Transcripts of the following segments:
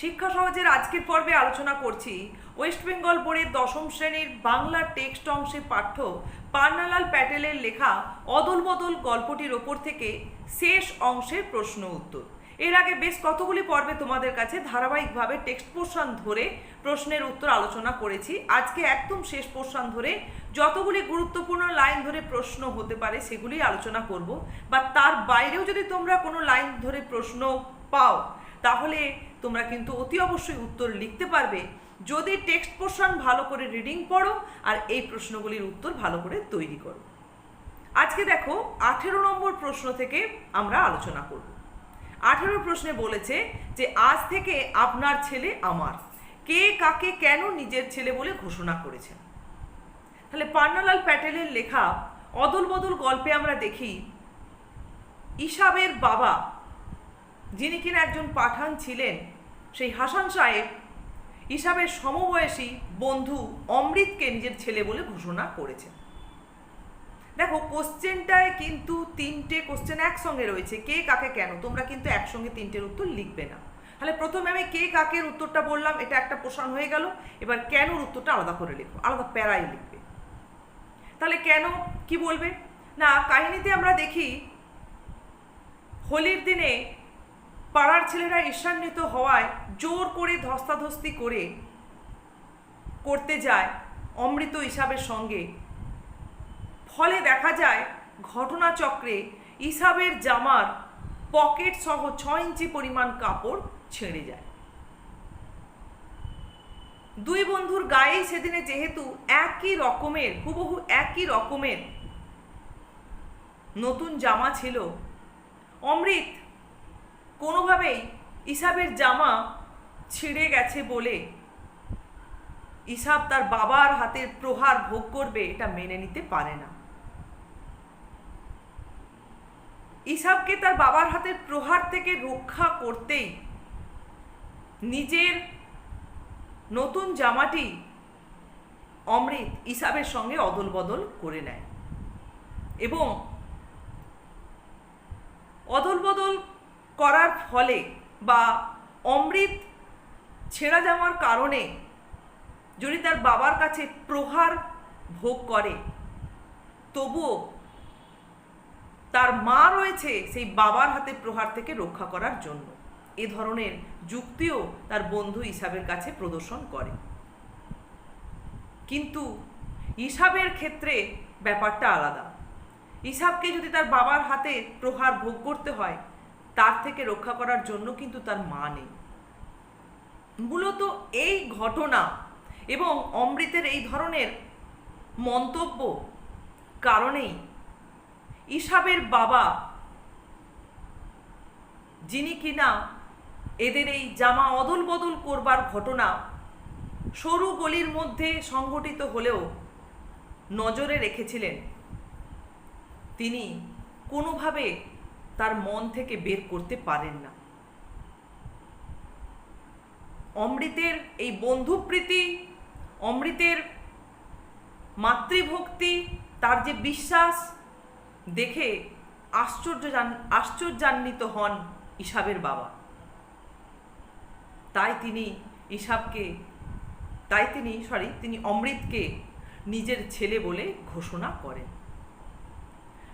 শিক্ষা সহজের আজকের পর্বে আলোচনা করছি। ওয়েস্ট বেঙ্গল বোর্ডের দশম শ্রেণির বাংলা টেক্সট অংশে পাঠ্য পান্নালাল প্যাটেলের লেখা অদল বদল গল্পটির ওপর থেকে শেষ অংশের প্রশ্ন উত্তর। এর আগে বেশ কতগুলি পর্বে তোমাদের কাছে ধারাবাহিকভাবে টেক্সট পোর্শন ধরে প্রশ্নের উত্তর আলোচনা করেছি। আজকে একদম শেষ পোর্শন ধরে যতগুলি গুরুত্বপূর্ণ লাইন ধরে প্রশ্ন হতে পারে সেগুলি আলোচনা করব। বা তার বাইরেও যদি তোমরা কোনো লাইন ধরে প্রশ্ন পাও তাহলে তোমরা কিন্তু অতি অবশ্যই উত্তর লিখতে পারবে। যদি টেক্সট পোর্শন ভালো করে রিডিং পড়ো, আর এই প্রশ্নগুলির উত্তর ভালো করে তৈরি করো। আজকে দেখো, আঠেরো নম্বর প্রশ্ন থেকে আমরা আলোচনা করব। আঠেরো প্রশ্নে বলেছে যে, আজ থেকে আপনার ছেলে আমার। কে কাকে কেন নিজের ছেলে বলে ঘোষণা করেছেন? তাহলে পান্নালাল প্যাটেলের লেখা অদল বদল গল্পে আমরা দেখি ইসাবের বাবা যিনি কিনা একজন পাঠান ছিলেন, সেই হাসান সাহেব ইসাবের সমবয়সী বন্ধু অমৃতকে নিজের ছেলে বলে ঘোষণা করেছেন। দেখো, কোশ্চেনটায় কিন্তু তিনটে কোশ্চেন একসঙ্গে রয়েছে, কে কাকে কেন? তোমরা কিন্তু একসঙ্গে তিনটের উত্তর লিখবে না। তাহলে প্রথমে আমি কে কাকের উত্তরটা বললাম, এটা একটা পোষণ হয়ে গেল, এবার কেন উত্তরটা আলাদা করে লিখব আলাদা প্যারাই লিখবে। তাহলে কেন কি বলবে? না, কাহিনীতে আমরা দেখি, হোলির দিনে পাড়ার ছেলেরা ঈর্ষান্বিত হওয়ায় জোর করে ধস্তাধস্তি করে করতে যায় অমৃত ইসাবের সঙ্গে। ফলে দেখা যায়, ঘটনাচক্রে ইসাবের জামার পকেট সহ ছ ইঞ্চি পরিমাণ কাপড় ছেড়ে যায়। দুই বন্ধুর গায়েই সেদিনে যেহেতু একই রকমের, হুবহু একই রকমের নতুন জামা ছিল। অমৃত কোনোভাবেই ইসাবের জামা ছিঁড়ে গেছে বলে ইসাব তার বাবার হাতের প্রহার ভোগ করবে এটা মেনে নিতে পারে না। ইসাবকে তার বাবার হাতের প্রহার থেকে রক্ষা করতেই নিজের নতুন জামাটি অমৃত ইসাবের সঙ্গে অদল বদল করে নেয় এবং অদল বদল করার ফলে বা অমৃত ছেঁড়া যাওয়ার কারণে যদি তার বাবার কাছে প্রহার ভোগ করে, তবুও তার মা রয়েছে সেই বাবার হাতে প্রহার থেকে রক্ষা করার জন্য। এ ধরনের যুক্তিও তার বন্ধু ইসাবের কাছে প্রদর্শন করে। কিন্তু ইসাবের ক্ষেত্রে ব্যাপারটা আলাদা। ইসাবকে যদি তার বাবার হাতে প্রহার ভোগ করতে হয় তার থেকে রক্ষা করার জন্য কিন্তু তার মা নেই। মূলত এই ঘটনা এবং অমৃতের এই ধরনের মন্তব্য কারণেই ইসাবের বাবা, যিনি কিনা এদের এই জামা অদল বদল করবার ঘটনা সরু গলির মধ্যে সংঘটিত হলেও নজরে রেখেছিলেন। তিনি কোনোভাবে তার মন থেকে বের করতে পারেন না। অমৃতের এই বন্ধুপ্রীতি, অমৃতের মাতৃভক্তি, তার যে বিশ্বাস, দেখে আশ্চর্য আশ্চর্যান্বিত হন ইসাবের বাবা। তাই তিনি ইসাবকে, তাই তিনি সরি তিনি অমৃতকে নিজের ছেলে বলে ঘোষণা করেন।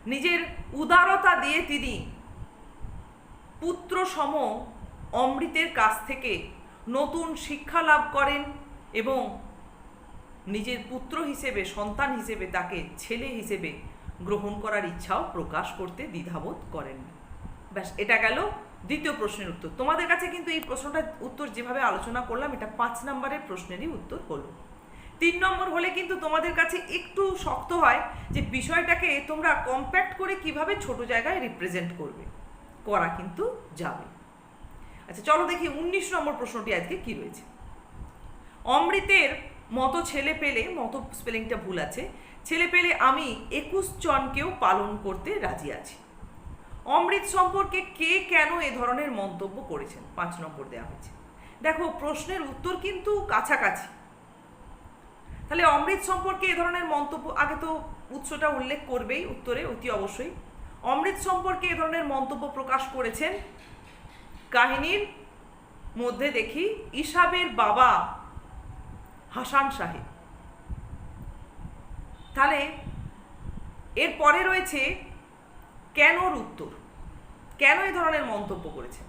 নিজের উদারতা দিয়ে তিনি পুত্র সম অমৃতের কাছ থেকে নতুন শিক্ষা লাভ করেন এবং নিজের পুত্র হিসেবে, সন্তান হিসেবে, তাকে ছেলে হিসেবে গ্রহণ করার ইচ্ছাও প্রকাশ করতে দ্বিধাবোধ করেন। ব্যাস, এটা গেল দ্বিতীয় প্রশ্নের উত্তর। তোমাদের কাছে কিন্তু এই প্রশ্নটার উত্তর যেভাবে আলোচনা করলাম, এটা পাঁচ নম্বরের প্রশ্নেরই উত্তর হলো। তিন নম্বর হলে কিন্তু তোমাদের কাছে একটু শক্ত হয় যে বিষয়টাকে তোমরা কম্প্যাক্ট করে কীভাবে ছোট জায়গায় রিপ্রেজেন্ট করবে। করা কিন্তু যাবে। আচ্ছা চলো দেখি উনিশ নম্বর প্রশ্নটি আজকে কি রয়েছে। অমৃতের মতো ছেলে পেলে, মতো স্পেলিংটা ভুল আছে, ছেলে পেলে আমি একুশ জনকেও পালন করতে রাজি আছি। অমৃত সম্পর্কে কে কেন এ ধরনের মন্তব্য করেছেন? পাঁচ নম্বর দেওয়া হয়েছে। দেখো, প্রশ্নের উত্তর কিন্তু কাছাকাছি। তাহলে অমৃত সম্পর্কে এ ধরনের মন্তব্য, আগে তো উৎসটা উল্লেখ করবেই, উত্তরে, অতি অবশ্যই। অমৃত সম্পর্কে এ ধরনের মন্তব্য প্রকাশ করেছেন কাহিনীর মধ্যে দেখি, ইসাবের বাবা হাসান সাহেব তাহলে এর পরে রয়েছে কেনর উত্তর। কেন এই ধরনের মন্তব্য করেছেন?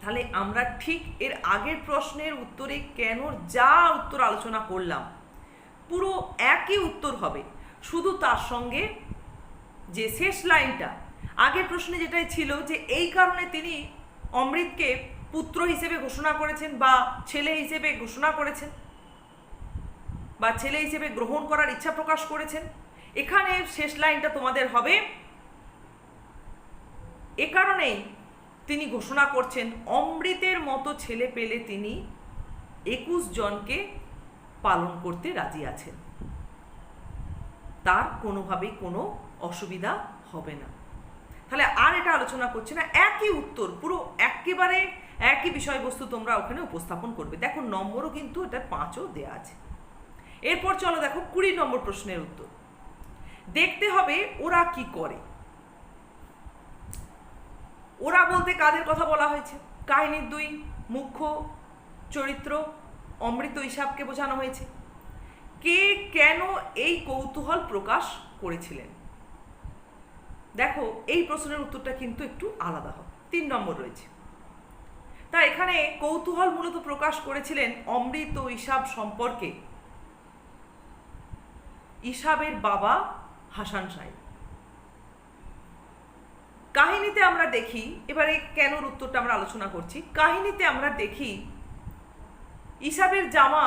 তাহলে আমরা ঠিক এর আগের প্রশ্নের উত্তরে কেন যা উত্তর আলোচনা করলাম? পুরো একই উত্তর হবে। শুধু তার সঙ্গে যে শেষ লাইনটা, আগের প্রশ্নে যেটাই ছিল যে এই কারণে তিনি অমৃতকে পুত্র হিসেবে ঘোষণা করেছেন বা ছেলে হিসেবে ঘোষণা করেছেন বা ছেলে হিসেবে গ্রহণ করার ইচ্ছা প্রকাশ করেছেন। এখানে শেষ লাইনটা তোমাদের হবে, এ কারণেই তিনি ঘোষণা করছেন, অমৃতের মতো ছেলে পেলে তিনি একুশ জনকে পালন করতে রাজি আছেন। তার কোনোভাবেই কোনো অসুবিধা হবে না। তাহলে আর এটা আলোচনা করছে না, একই উত্তর, পুরো একেবারে একই বিষয়বস্তু তোমরা ওখানে উপস্থাপন করবে। দেখো, নম্বরও কিন্তু এটা পাঁচও দেয়া আছে। এরপর চলো দেখো কুড়ি নম্বর প্রশ্নের উত্তর। দেখতে হবে ওরা কি করে। ওরা বলতে কাদের কথা বলা হয়েছে? কাহিনীর দুই মুখ্য চরিত্র অমৃত হিসাবকে বোঝানো হয়েছে। কে কেন এই কৌতূহল প্রকাশ করেছিলেন? দেখো, এই প্রশ্নের উত্তরটা কিন্তু একটু আলাদা হবে। তিন নম্বর রয়েছে। তা এখানে কৌতূহল মূলত প্রকাশ করেছিলেন অমৃত ইসাব সম্পর্কে। ইসাবের বাবা হাসান সাহেব। কাহিনীতে আমরা দেখি, এবারে কেনর উত্তরটা আমরা আলোচনা করছি। কাহিনীতে আমরা দেখি, ইসাবের জামা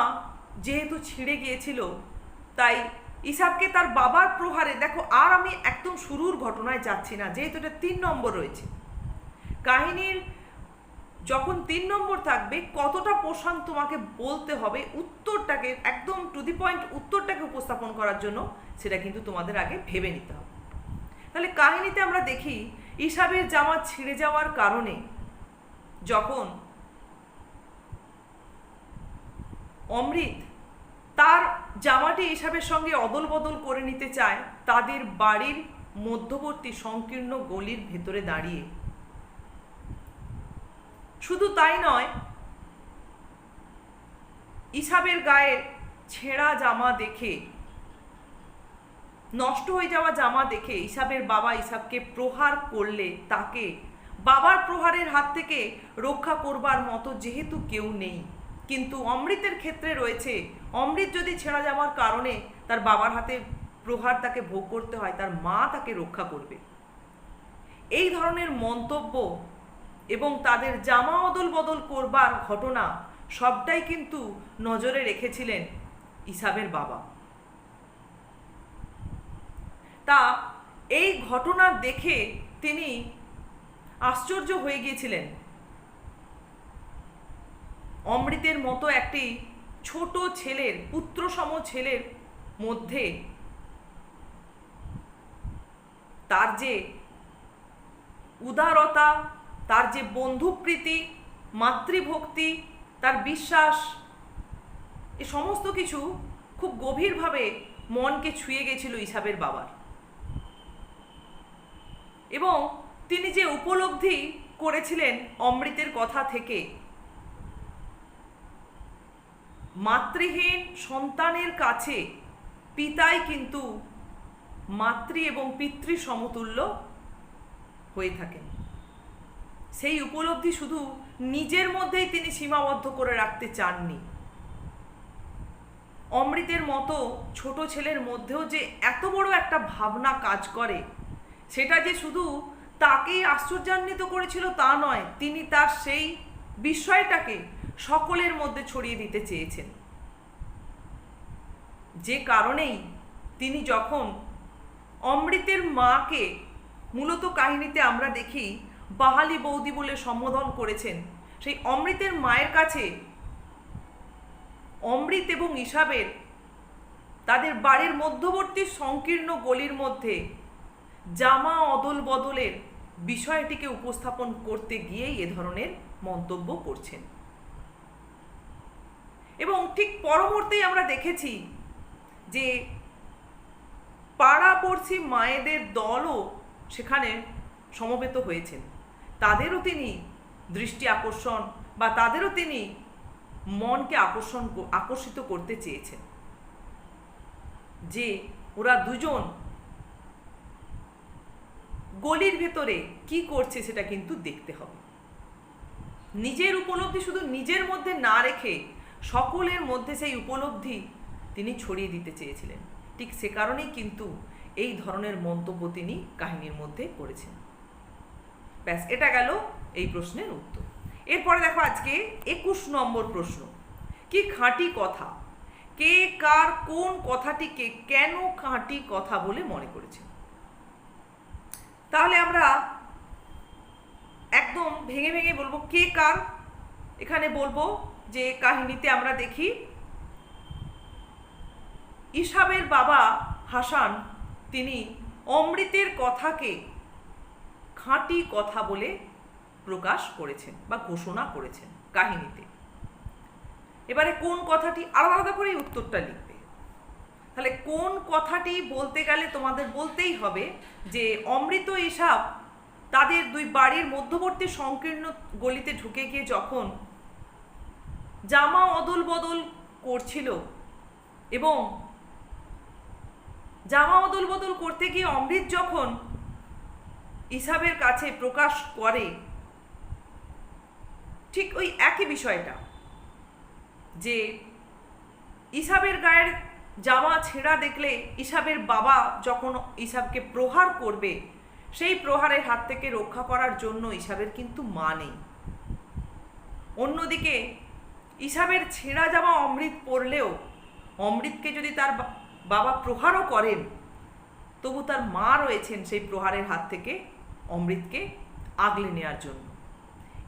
যেহেতু ছিঁড়ে গিয়েছিল, তাই ইসাবকে তার বাবার প্রহারে, দেখো আর আমি একদম শুরুর ঘটনায় যাচ্ছি না, যেহেতু এটা তিন নম্বর রয়েছে। কাহিনীর যখন তিন নম্বর থাকবে, কতটা পোষণ তোমাকে বলতে হবে উত্তরটাকে, একদম টু দি পয়েন্ট উত্তরটাকে উপস্থাপন করার জন্য, সেটা কিন্তু তোমাদের আগে ভেবে নিতে হবে। তাহলে কাহিনীতে আমরা দেখি ইসাবের জামা ছিঁড়ে যাওয়ার কারণে যখন অমৃত তার জামাটি ইসাবের সঙ্গে অদল বদল করে নিতে চায়, তাদের বাড়ির মধ্যবর্তী সংকীর্ণ গলির ভেতরে দাঁড়িয়ে। শুধু তাই নয় ইসাবের গায়ের ছেঁড়া জামা দেখে নষ্ট হয়ে যাওয়া জামা দেখে ইসাবের বাবা ইসাবকে প্রহার করলে তাকে। বাবার প্রহারের হাত থেকে রক্ষা করবার মতো যেহেতু কেউ নেই। কিন্তু অমৃতের ক্ষেত্রে রয়েছে, অমৃত যদি ছেঁড়া যাওয়ার কারণে তার বাবার হাতে প্রহার তাকে ভোগ করতে হয়, তার মা তাকে রক্ষা করবে। এই ধরনের মন্তব্য এবং তাদের জামা অদল বদল করবার ঘটনা সবটাই কিন্তু নজরে রেখেছিলেন ইসাবের বাবা। তা এই ঘটনা দেখে তিনি আশ্চর্য হয়ে গিয়েছিলেন। অমৃতের মতো একটি ছোট ছেলের, পুত্রসম ছেলের মধ্যে তার যে উদারতা, তার যে বন্ধুপ্রীতি, মাতৃভক্তি, তার বিশ্বাস, এ সমস্ত কিছু খুব গভীরভাবে মনকে ছুঁয়ে গেছিল ইসাবের বাবার। এবং তিনি যে উপলব্ধি করেছিলেন অমৃতের কথা থেকে, মাতৃহীন সন্তানের কাছে পিতাই কিন্তু মাতৃ এবং পিতৃ সমতুল্য হয়ে থাকেন। সেই উপলব্ধি শুধু নিজের মধ্যেই তিনি সীমাবদ্ধ করে রাখতে চাননি। অমৃতের মতো ছোট ছেলের মধ্যেও যে এত বড় একটা ভাবনা কাজ করে সেটা যে শুধু তাকেই আশ্চর্যান্বিত করেছিল তা নয়, তিনি তার সেই বিষয়টাকে সকলের মধ্যে ছড়িয়ে দিতে চেয়েছেন। যে কারণেই তিনি যখন অমৃতের মাকে মূলত কাহিনীতে আমরা দেখি, বাহালি বৌদি বলে সম্বোধন করেছেন, সেই অমৃতের মায়ের কাছে অমৃত এবং ইসাবের তাদের বাড়ির মধ্যবর্তী সংকীর্ণ গলির মধ্যে জামা অদল বদলের বিষয়টিকে উপস্থাপন করতে গিয়েই এ ধরনের মন্তব্য করছেন। এবং ঠিক পরবর্তীই আমরা দেখেছি যে পাড়াপড়শি মায়েদের দলও সেখানে সমবেত হয়েছেন। তাদেরও তিনি দৃষ্টি আকর্ষণ বা তাদেরও তিনি মনকে আকর্ষণ আকর্ষিত করতে চেয়েছেন যে ওরা দুজন গলির ভেতরে কি করছে সেটা কিন্তু দেখতে হবে। নিজের উপলব্ধি শুধু নিজের মধ্যে না রেখে সকলের মধ্যে সেই উপলব্ধি তিনি ছড়িয়ে দিতে চেয়েছিলেন। ঠিক সে কারণেই কিন্তু এই ধরনের মন্তব্য তিনি কাহিনীর মধ্যে করেছেন। ব্যাস, এটা গেল এই প্রশ্নের উত্তর। এরপরে দেখো আজকে একুশ নম্বর প্রশ্ন। কি খাঁটি কথা? কে, কার, কোন কথাটিকে কেন খাঁটি কথা বলে মনে করেছেন? তাহলে আমরা একদম ভেঙে ভেঙে বলব কে কার? এখানে বলব যে কাহিনীতে আমরা দেখি ইসাবের বাবা হাসান, তিনি অমৃতের কথাকে খাঁটি কথা বলে প্রকাশ করেছেন বা ঘোষণা করেছেন কাহিনীতে। এবারে কোন কথাটি? আলাদা আলাদা করে উত্তরটা লিখবে তাহলে কোন কথাটি বলতে গেলে তোমাদের বলতেই হবে যে অমৃত ইসাব তাদের দুই বাড়ির মধ্যবর্তী সংকীর্ণ গলিতে ঢুকে গিয়ে যখন জামা অদল বদল করছিল এবং জামা অদল বদল করতে গিয়ে অমৃত যখন ইসাবের কাছে প্রকাশ করে, ঠিক ওই একই বিষয়টা যে ইসাবের গায়ের জামা ছেঁড়া দেখলে ইসাবের বাবা যখন ইসাবকে প্রহার করবে, সেই প্রহারের হাত থেকে রক্ষা করার জন্য ইসাবের কিন্তু মা নেই। অন্যদিকে, ইসাবের ছেঁড়া জামা অমৃত পরলেও অমৃতকে যদি তার বাবা প্রহারও করেন, তবু তার মা রয়েছেন সেই প্রহারের হাত থেকে অমৃতকে আগলে নেওয়ার জন্য।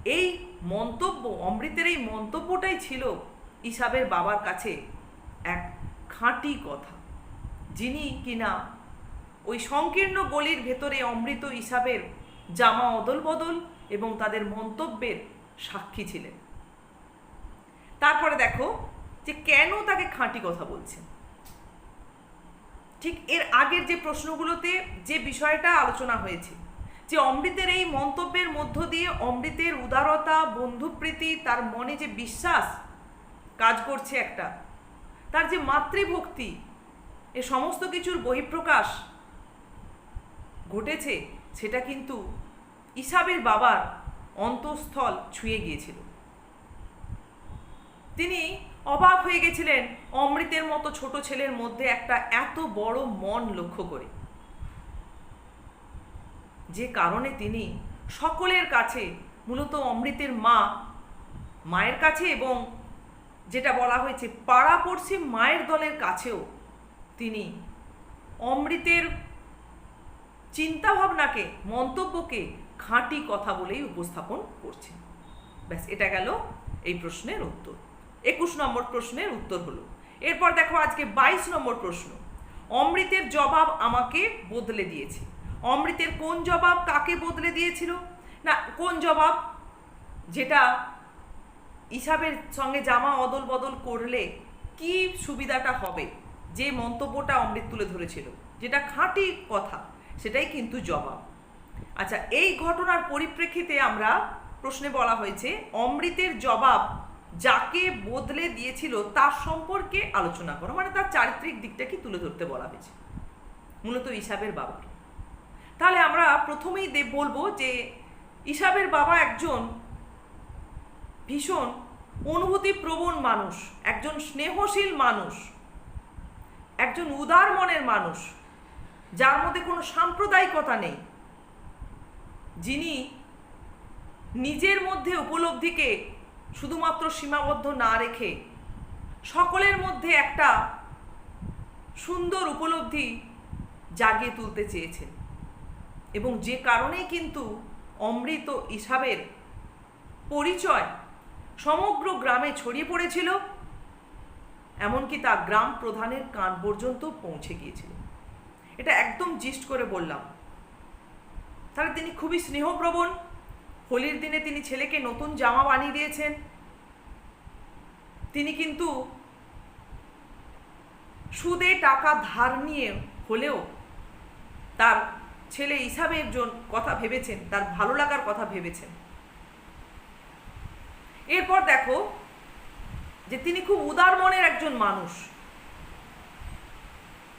এই মন্তব্য, অমৃতের এই মন্তব্যটাই ছিল ইসাবের বাবার কাছে এক খাঁটি কথা। যিনি কিনা ওই সংকীর্ণ গলির ভেতরে অমৃত ইসাবের জামা অদল বদল এবং তাদের মন্তব্যের সাক্ষী ছিলেন। তারপরে দেখো যে কেন তাকে খাঁটি কথা বলছেন? ঠিক এর আগের যে প্রশ্নগুলোতে যে বিষয়টা আলোচনা হয়েছে, যে অমৃতের এই মন্তব্যের মধ্য দিয়ে অমৃতের উদারতা, বন্ধুপ্রীতি, তার মনে যে বিশ্বাস কাজ করছে একটা তার যে মাতৃভক্তি, এ সমস্ত কিছুর বহিঃপ্রকাশ ঘটেছে, সেটা কিন্তু ইসাবের বাবার অন্তঃস্থল ছুঁয়ে গিয়েছিল। তিনি অবাক হয়ে গেছিলেন অমৃতের মতো ছোট ছেলের মধ্যে একটা এত বড় মন লক্ষ্য করে। যে কারণে তিনি সকলের কাছে, মূলত অমৃতের মা, মায়ের কাছে এবং যেটা বলা হয়েছে, পাড়াপড়শি মায়ের দলের কাছেও তিনি অমৃতের চিন্তাভাবনাকে, মন্তব্যকে খাঁটি কথা বলেই উপস্থাপন করছেন। ব্যাস, এটা গেল এই প্রশ্নের উত্তর। একুশ নম্বর প্রশ্নের উত্তর হলো, এরপর দেখো আজকে বাইশ নম্বর প্রশ্ন। অমৃতের জবাব আমাকে বদলে দিয়েছে। অমৃতের কোন জবাব কাকে বদলে দিয়েছিল? না, কোন জবাব? যেটা ইসাবের সঙ্গে জামা অদল বদল করলে কি সুবিধাটা হবে? যে মন্তব্যটা অমৃত তুলে ধরেছিল, যেটা খাঁটি কথা, সেটাই কিন্তু জবাব। আচ্ছা এই ঘটনার পরিপ্রেক্ষিতে আমরা প্রশ্নে বলা হয়েছে, অমৃতের জবাব যাকে বদলে দিয়েছিল তার সম্পর্কে আলোচনা করো মানে তার চারিত্রিক দিকটাকে তুলে ধরতে বলা হয়েছে? মূলত ইসাবের বাবাকে তাহলে আমরা প্রথমেই দে, বলব যে, ইসাবের বাবা একজন ভীষণ অনুভূতিপ্রবণ মানুষ, একজন স্নেহশীল মানুষ, একজন উদার মনের মানুষ, যার মধ্যে কোনো সাম্প্রদায়িকতা নেই। যিনি নিজের মধ্যে উপলব্ধিকে শুধুমাত্র সীমাবদ্ধ না রেখে সকলের মধ্যে একটা সুন্দর উপলব্ধি জাগিয়ে তুলতে চেয়েছেন। এবং যে কারণেই কিন্তু অমৃত ইসাবের পরিচয় সমগ্র গ্রামে ছড়িয়ে পড়েছিল। এমনকি তা গ্রাম প্রধানের কান পর্যন্ত পৌঁছে গিয়েছিল। এটা একদম জিস্ট করে বললাম। তাহলে তিনি খুবই স্নেহপ্রবণ। হোলির দিনে তিনি ছেলেকে নতুন জামা বানিয়ে দিয়েছেন। তিনি কিন্তু সুদে টাকা ধার নিয়ে হলেও তার ছেলে হিসাবের জন কথা ভেবেছেন, তার ভালো লাগার কথা ভেবেছেন। এরপর দেখো যে তিনি খুব উদার মনের একজন মানুষ।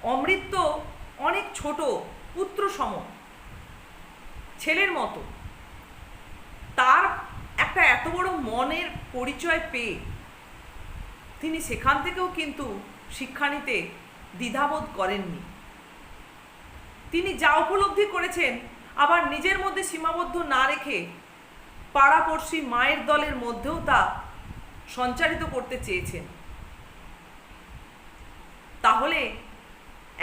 অমৃত অনেক ছোট পুত্র সম ছেলের মতো। তার একটা এত বড় মনের পরিচয় পেয়ে তিনি সেখান থেকেও কিন্তু শিক্ষা নিতে দ্বিধাবোধ করেননি। তিনি যা উপলব্ধি করেছেন, আবার নিজের মধ্যে সীমাবদ্ধ না রেখে পাড়াপড়শি মায়ের দলের মধ্যেও তা সঞ্চারিত করতে চেয়েছেন। তাহলে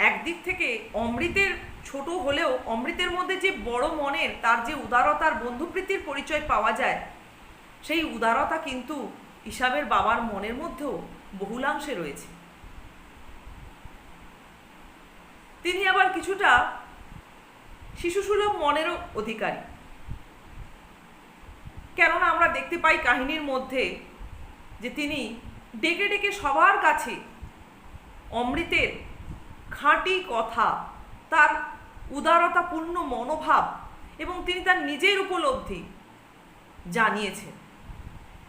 একদিক থেকে অমৃতের ছোট হলেও অমৃতের মধ্যে যে বড় মনের তার যে উদারতার বন্ধুপ্রীতির পরিচয় পাওয়া যায়, সেই উদারতা কিন্তু হিসাবের বাবার মনের মধ্যেও বহুলাংশে রয়েছে। তিনি আবার কিছুটা শিশুসুলভ মনেরও অধিকারী। কেননা আমরা দেখতে পাই কাহিনীর মধ্যে যে তিনি ডেকে ডেকে সবার কাছে অমৃতের খাঁটি কথা, তার উদারতাপূর্ণ মনোভাব এবং তিনি তার নিজের উপলব্ধি জানিয়েছেন।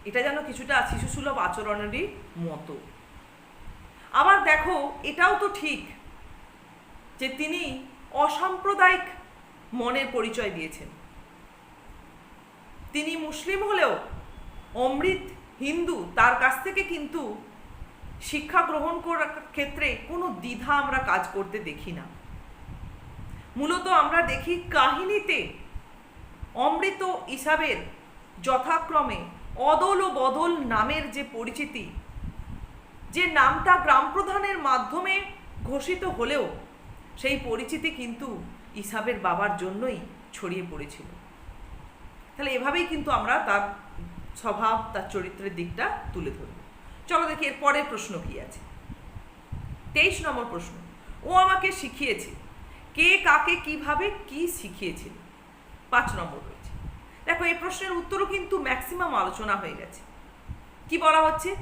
এটা যেন কিছুটা শিশুসুলভ আচরণেরই মতো। আবার দেখো, এটাও তো ঠিক যে তিনি অসাম্প্রদায়িক মনের পরিচয় দিয়েছেন। তিনি মুসলিম হলেও অমৃত হিন্দু তার কাছ থেকে কিন্তু শিক্ষা গ্রহণ করার ক্ষেত্রে কোনো দ্বিধা আমরা কাজ করতে দেখি না। মূলত আমরা দেখি কাহিনীতে অমৃত ইসাবের যথাক্রমে অদল ও বদল নামের যে পরিচিতি, যে নামটা গ্রাম প্রধানের মাধ্যমে ঘোষিত হলেও সেই পরিচিতি কিন্তু ইসাবের বাবার জন্যই ছড়িয়ে পড়েছিল। তাহলে এভাবেই কিন্তু আমরা তার স্বভাব, তার চরিত্রের দিকটা তুলে ধরব। চলো দেখি এর পরের প্রশ্ন কি আছে? তেইশ নম্বর প্রশ্ন, ও আমাকে শিখিয়েছে কে কাকে কীভাবে কি শিখিয়েছিল। পাঁচ নম্বর রয়েছে। দেখো, এই প্রশ্নের উত্তরও কিন্তু ম্যাক্সিমাম আলোচনা হয়ে গেছে। কি বলা হচ্ছে?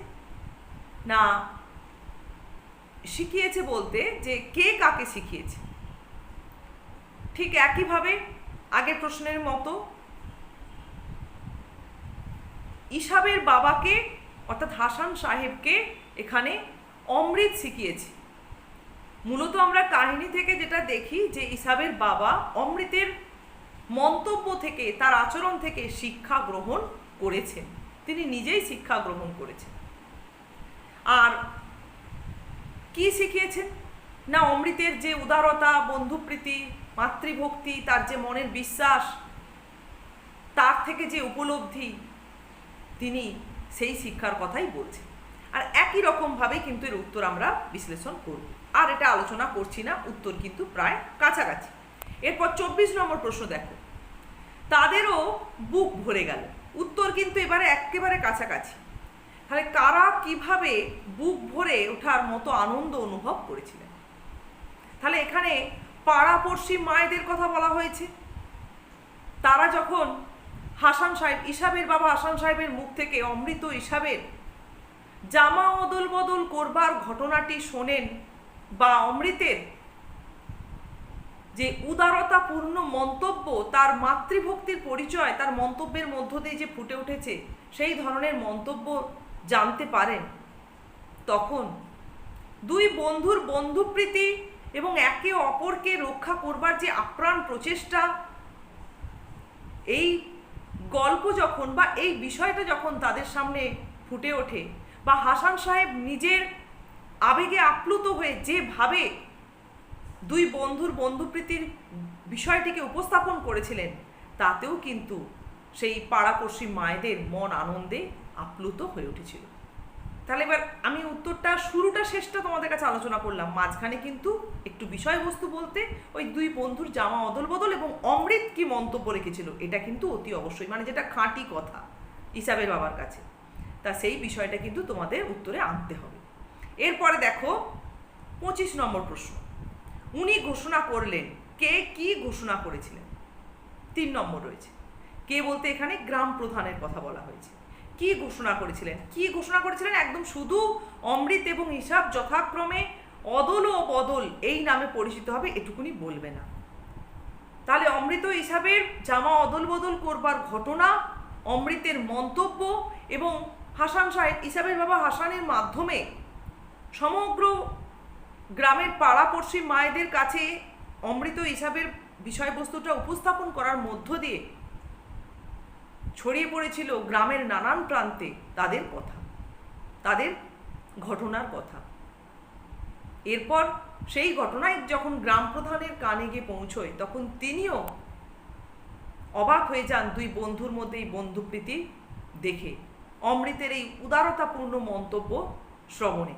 না, শিখিয়েছে বলতে যে কে কাকে শিখিয়েছে। ঠিক একইভাবে আগের প্রশ্নের মতো ইসাবের বাবাকে, অর্থাৎ হাসান সাহেবকে এখানে অমৃত শিখিয়েছে। মূলত আমরা কাহিনী থেকে যেটা দেখি যে ইসাবের বাবা অমৃতের মন্তব্য থেকে, তার আচরণ থেকে শিক্ষা গ্রহণ করেছেন। তিনি নিজেই শিক্ষা গ্রহণ করেছেন। আর কি শিখিয়েছেন? না অমৃতের যে উদারতা, বন্ধুপ্রীতি, মাতৃভক্তি, তার যে মনের বিশ্বাস, তার থেকে যে উপলব্ধি তিনি সেই শিক্ষার কথাই বলছেন। আর একই রকমভাবেই কিন্তু এর উত্তর আমরা বিশ্লেষণ করব। আর এটা আলোচনা করছি না, উত্তর কিন্তু প্রায় কাছাকাছি। এরপর চব্বিশ নম্বর প্রশ্ন দেখো। তাদেরও বুক ভরে গেল। উত্তর কিন্তু এবারে একেবারে কাছাকাছি। তাহলে কারা কীভাবে বুক ভরে ওঠার মতো আনন্দ অনুভব করেছিলেন? তাহলে এখানে পাড়াপড়শি মায়েদের কথা বলা হয়েছে। তারা যখন হাসান সাহেব ইসাবের বাবা হাসান সাহেবের মুখ থেকে অমৃত ইসাবের। জামা অদল বদল করবার ঘটনাটি শোনেন বা অমৃতের যে উদারতাপূর্ণ মন্তব্য, তার মাতৃভক্তির পরিচয়, তার মন্তব্যের মধ্য দিয়ে যে ফুটে উঠেছে, সেই ধরনের মন্তব্য জানতে পারেন। তখন দুই বন্ধুর বন্ধুপ্রীতি এবং একে অপরকে রক্ষা করবার যে আপ্রাণ প্রচেষ্টা, এই গল্প যখন বা এই বিষয়টা যখন তাদের সামনে ফুটে ওঠে বা হাসান সাহেব নিজের আবেগে আপ্লুত হয়ে যেভাবে দুই বন্ধুর বন্ধুপ্রীতির বিষয়টিকে উপস্থাপন করেছিলেন, তাতেও কিন্তু সেই পাড়াপড়শি মায়েদের মন আনন্দে আপ্লুত হয়ে উঠেছিল। তাহলে এবার আমি উত্তরটা, শুরুটা, শেষটা তোমাদের কাছে আলোচনা করলাম। মাঝখানে কিন্তু একটু বিষয়বস্তু বলতে ওই দুই বন্ধুর জামা অদল বদল এবং অমৃত কি মন্তব্য রেখেছিল, এটা কিন্তু অতি অবশ্যই। মানে যেটা খাঁটি কথা ইসাবের বাবার কাছে। তা সেই বিষয়টা কিন্তু তোমাদের উত্তরে আনতে হবে। এরপরে দেখো, পঁচিশ নম্বর প্রশ্ন। উনি ঘোষণা করলেন, কে কি ঘোষণা করেছিলেন? তিন নম্বর রয়েছে। কে বলতে এখানে গ্রাম প্রধানের কথা বলা হয়েছে। কি ঘোষণা করেছিলেন? কি ঘোষণা করেছিলেন? একদম শুধু অমৃত এবং হিসাব যথাক্রমে অদল ও বদল এই নামে পরিচিত হবে, এটুকুনি বলবে না। তাহলে অমৃত হিসাবের জামা অদল বদল করবার ঘটনা, অমৃতের মন্তব্য এবং হাসান সাহেব ইসাবের বাবা হাসানের মাধ্যমে সমগ্র গ্রামের পাড়াপড়শি মায়েদের কাছে অমৃত হিসাবের বিষয়বস্তুটা উপস্থাপন করার মধ্য দিয়ে ছড়িয়ে পড়েছিল গ্রামের নানান প্রান্তে তাদের কথা, তাদের ঘটনার কথা। এরপর সেই ঘটনায় যখন গ্রাম প্রধানের কানে গিয়ে পৌঁছয়, তখন তিনিও অবাক হয়ে যান দুই বন্ধুর মধ্যে এই বন্ধুপ্রীতি দেখে। অমৃতের এই উদারতাপূর্ণ মন্তব্য শ্রবণে।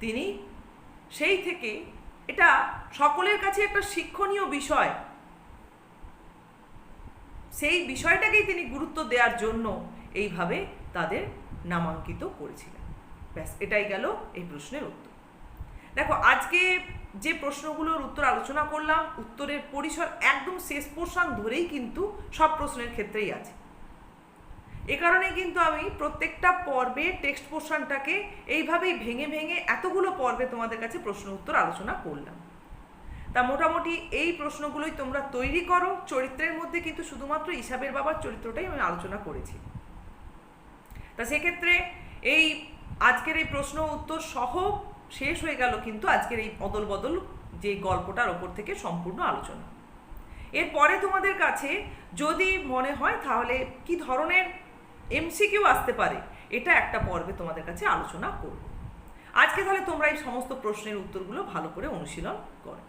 তিনি সেই থেকে, এটা সকলের কাছে একটা শিক্ষণীয় বিষয় সেই বিষয়টাকেই তিনি গুরুত্ব দেওয়ার জন্য এইভাবে তাদের নামাঙ্কিত করেছিলেন। ব্যাস, এটাই গেল এই প্রশ্নের উত্তর। দেখো, আজকে যে প্রশ্নগুলোর উত্তর আলোচনা করলাম, উত্তরের পরিসর একদম শেষ পোর্শন ধরেই কিন্তু সব প্রশ্নের ক্ষেত্রেই আছে। এ কারণে কিন্তু আমি প্রত্যেকটা পর্বে টেক্সট পোর্শনটাকে এইভাবেই ভেঙে ভেঙে এতগুলো পর্বে তোমাদের কাছে প্রশ্ন উত্তর আলোচনা করলাম। তা মোটামুটি এই প্রশ্নগুলোই তোমরা তৈরি করো। চরিত্রের মধ্যে কিন্তু শুধুমাত্র ইসাবের বাবার চরিত্রটাই আমি আলোচনা করেছি। তা সেক্ষেত্রে এই আজকের এই প্রশ্ন উত্তর সহ শেষ হয়ে গেল কিন্তু আজকের এই অদল বদল যে গল্পটার ওপর থেকে সম্পূর্ণ আলোচনা। এরপরে তোমাদের কাছে যদি মনে হয় তাহলে কি ধরনের এমসিকিউ আসতে পারে, এটা একটা পর্বে তোমাদের কাছে আলোচনা করব। আজকে তাহলে তোমরা এই সমস্ত প্রশ্নের উত্তরগুলো ভালো করে অনুশীলন করো।